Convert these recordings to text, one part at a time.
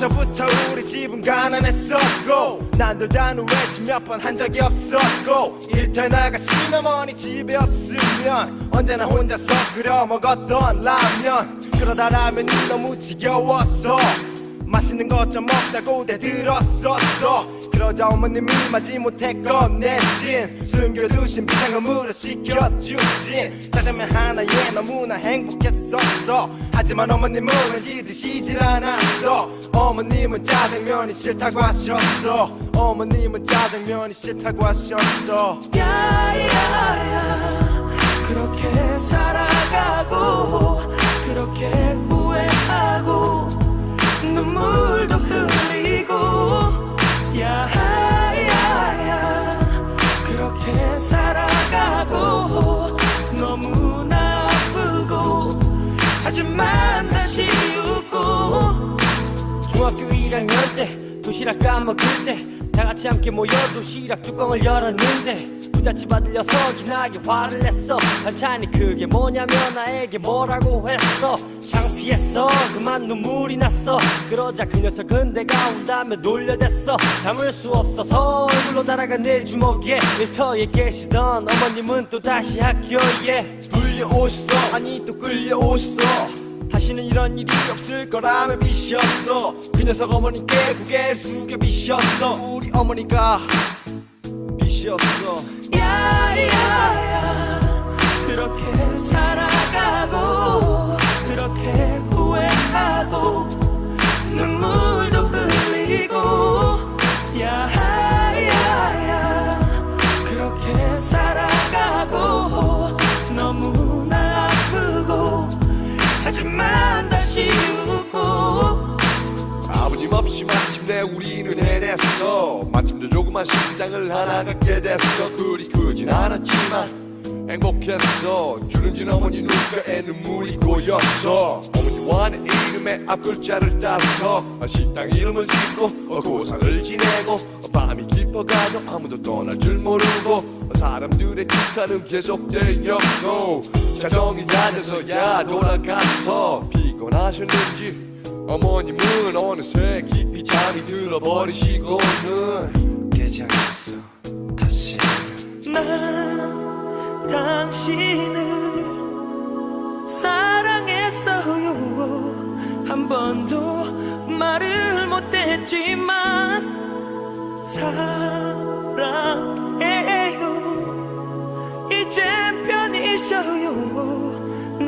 어려서부터 우리 집은 가난했었고 난들 단우 외식 몇번 한 적이 없었고 일터 나가 시어머니 집에 없으면 언제나 혼자서 끓여 먹었던 라면. 그러다 라면이 너무 지겨웠어 맛있는 것 좀 먹자고 대들었었어. 그러자 어머님이 마지못해 꺼내신. 숨겨두신 비상금으로 시켜주신 짜장면 하나에 너무나 행복했었어. 하지만 어머님은 왠지 드시질 않았어. 어머님은 짜장면이 싫다고 하셨어. 어머님은 짜장면이 싫다고 하셨어. 야야야. 그렇게 살 도시락 까먹을 때 다 같이 함께 모여 도시락 뚜껑을 열었는데 부잣집 아들 녀석이 나게 화를 냈어. 반찬이 그게 뭐냐며 나에게 뭐라고 했어. 창피했어. 그만 눈물이 났어. 그러자 그 녀석은 내가 온다며 놀려댔어. 참을 수 없어서 얼굴로 날아간 내 주먹에 일터에 계시던 어머님은 또 다시 학교에. 불려오셨어. 아니 또 끌려오셨어 다시는 이런 일이 없을 거라며 비셨어? 그 녀석 어머니께 고개를 숙여 비셨어. 우리 어머니가 비셨어. 야야야 우리는 해냈어. 마침내 조그만 식당을 하나 갖게 됐어. 그리 크진 않았지만 행복했어. 주름진 어머니 눈가에 눈물이 고였어. 어머니와 내 이름의 앞글자를 따서 식당 이름을 짓고 어, 고상을 지내고 어, 밤이 깊어가도 아무도 떠날 줄 모르고 어, 사람들의 축하는 계속되었고 자정이 낮아서야 돌아가서 피곤하셨는지 어머님은 어느새 깊이 잠이 들어버리시고 는 깨지 않겠어. 다시는 난 당신을 사랑했어요. 한 번도 말을 못했지만 사랑해요. 이젠 편히 쉬어요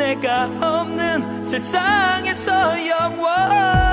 내가 없는 세상에서 영원